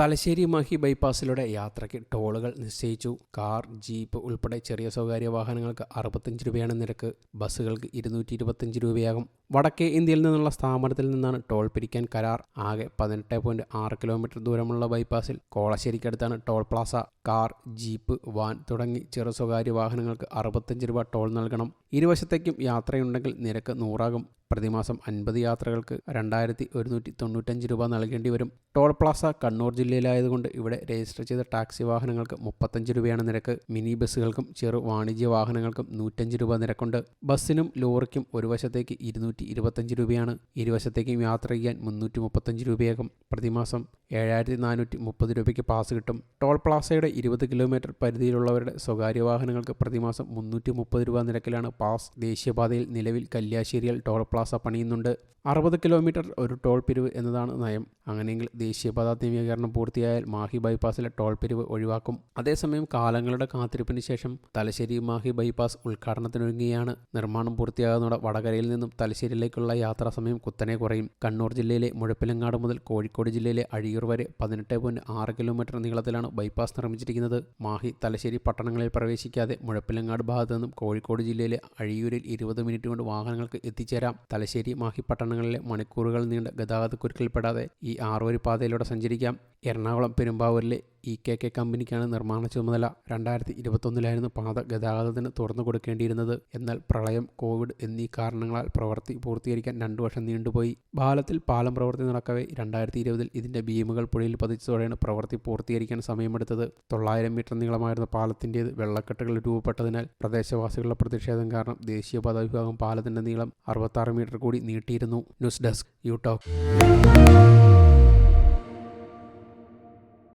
തലശ്ശേരി മാഹി ബൈപ്പാസിലൂടെ യാത്രയ്ക്ക് ടോളുകൾ നിശ്ചയിച്ചു. Car jeep ഉൾപ്പെടെ ചെറിയ സ്വകാര്യ വാഹനങ്ങൾക്ക് അറുപത്തഞ്ച് രൂപയാണ് നിരക്ക്. ബസ്സുകൾക്ക് ഇരുന്നൂറ്റി രൂപയാകും. വടക്കേ ഇന്ത്യയിൽ നിന്നുള്ള സ്ഥാപനത്തിൽ നിന്നാണ് ടോൾ പിരിക്കാൻ കരാർ. ആകെ പതിനെട്ട് പോയിന്റ് ആറ് കിലോമീറ്റർ ദൂരമുള്ള ബൈപ്പാസിൽ കോളശ്ശേരിക്കടുത്താണ് toll plaza. Car jeep van തുടങ്ങി ചെറു സ്വകാര്യ വാഹനങ്ങൾക്ക് അറുപത്തഞ്ച് രൂപ ടോൾ നൽകണം. ഇരുവശത്തേക്കും യാത്രയുണ്ടെങ്കിൽ നിരക്ക് നൂറാകും. പ്രതിമാസം അൻപത് യാത്രകൾക്ക് രണ്ടായിരത്തി ഒരുന്നൂറ്റി തൊണ്ണൂറ്റഞ്ച് രൂപ നൽകേണ്ടി വരും. ടോൾ പ്ലാസ കണ്ണൂർ ജില്ലയിലായതുകൊണ്ട് ഇവിടെ രജിസ്റ്റർ ചെയ്ത ടാക്സി വാഹനങ്ങൾക്ക് മുപ്പത്തഞ്ച് രൂപയാണ് നിരക്ക്. മിനി ബസ്സുകൾക്കും ചെറു വാണിജ്യ വാഹനങ്ങൾക്കും നൂറ്റഞ്ച് രൂപ നിരക്കുണ്ട്. ബസ്സിനും ലോറിക്കും ഒരു വശത്തേക്ക് ഇരുന്നൂറ്റി ഇരുപത്തഞ്ച് രൂപയാണ്. ഇരുവശത്തേക്കും യാത്ര ചെയ്യാൻ മുന്നൂറ്റി മുപ്പത്തഞ്ച് രൂപയാകും. പ്രതിമാസം ഏഴായിരത്തി നാനൂറ്റി മുപ്പത് രൂപയ്ക്ക് പാസ് കിട്ടും. ടോൾ പ്ലാസയുടെ ഇരുപത് കിലോമീറ്റർ പരിധിയിലുള്ളവരുടെ സ്വകാര്യ വാഹനങ്ങൾക്ക് പ്രതിമാസം മുന്നൂറ്റി മുപ്പത് രൂപ നിരക്കിലാണ് പാസ്. ദേശീയപാതയിൽ നിലവിൽ കല്യാശ്ശേരിയിൽ ടോൾ പ്ലാസ പണിയുന്നുണ്ട്. അറുപത് കിലോമീറ്റർ ഒരു ടോൾ പിരിവ് എന്നതാണ് നയം. അങ്ങനെയെങ്കിൽ ദേശീയപാത നവീകരണം പൂർത്തിയായാൽ മാഹി ബൈപ്പാസിലെ ടോൾ പിരിവ് ഒഴിവാക്കും. അതേസമയം കാലങ്ങളുടെ കാത്തിരിപ്പിന് ശേഷം തലശ്ശേരി മാഹി ബൈപ്പാസ് ഉദ്ഘാടനത്തിനൊരുങ്ങിയാണ് നിർമ്മാണം പൂർത്തിയാകുന്നതോടെ വടകരയിൽ നിന്നും തലശ്ശേരിയിലേക്കുള്ള യാത്രാ സമയം കുത്തനെ കുറയും. കണ്ണൂർ ജില്ലയിലെ മുഴപ്പിലങ്ങാട് മുതൽ കോഴിക്കോട് ജില്ലയിലെ അഴിയൂർ വരെ പതിനെട്ട് പോയിന്റ് ആറ് കിലോമീറ്റർ നീളത്തിലാണ് ബൈപ്പാസ് നിർമ്മിച്ചിരിക്കുന്നത്. മാഹി തലശ്ശേരി പട്ടണങ്ങളിൽ പ്രവേശിക്കാതെ മുഴപ്പിലങ്ങാട് ഭാഗത്തു നിന്നും കോഴിക്കോട് ജില്ലയിലെ അഴിയൂരിൽ ഇരുപത് മിനിറ്റ് കൊണ്ട് വാഹനങ്ങൾക്ക് എത്തിച്ചേരാം. തലശ്ശേരി മാഹി പട്ടണങ്ങളിലെ മണിക്കൂറുകൾ നീണ്ട ഗതാഗതക്കുരുക്കിൽപ്പെടാതെ ഈ ആറുവരി പാതയിലൂടെ സഞ്ചരിക്കാം. എറണാകുളം പെരുമ്പാവൂരിലെ ഇ കെ കെ കമ്പനിക്കാണ് നിർമ്മാണ ചുമതല. രണ്ടായിരത്തി ഇരുപത്തൊന്നിലായിരുന്നു പാത ഗതാഗതത്തിന് തുറന്നു കൊടുക്കേണ്ടിയിരുന്നത്. എന്നാൽ പ്രളയം കോവിഡ് എന്നീ കാരണങ്ങളാൽ പ്രവൃത്തി പൂർത്തീകരിക്കാൻ രണ്ടു വർഷം നീണ്ടുപോയി. ബാലത്തിൽ പാലം പ്രവൃത്തി നടക്കവേ രണ്ടായിരത്തി ഇരുപതിൽ ഇതിന്റെ ബീമുകൾ പുഴയിൽ പതിച്ചതോടെയാണ് പ്രവൃത്തി പൂർത്തീകരിക്കാൻ സമയമെടുത്തത്. തൊള്ളായിരം മീറ്റർ നീളമായിരുന്ന പാലത്തിന്റേത് വെള്ളക്കെട്ടുകൾ രൂപപ്പെട്ടതിനാൽ പ്രദേശവാസികളുടെ പ്രതിഷേധം കാരണം ദേശീയപാത വിഭാഗം പാലത്തിന്റെ നീളം അറുപത്താറ് മീറ്റർ കൂടി നീട്ടിയിരുന്നു. News desk you talk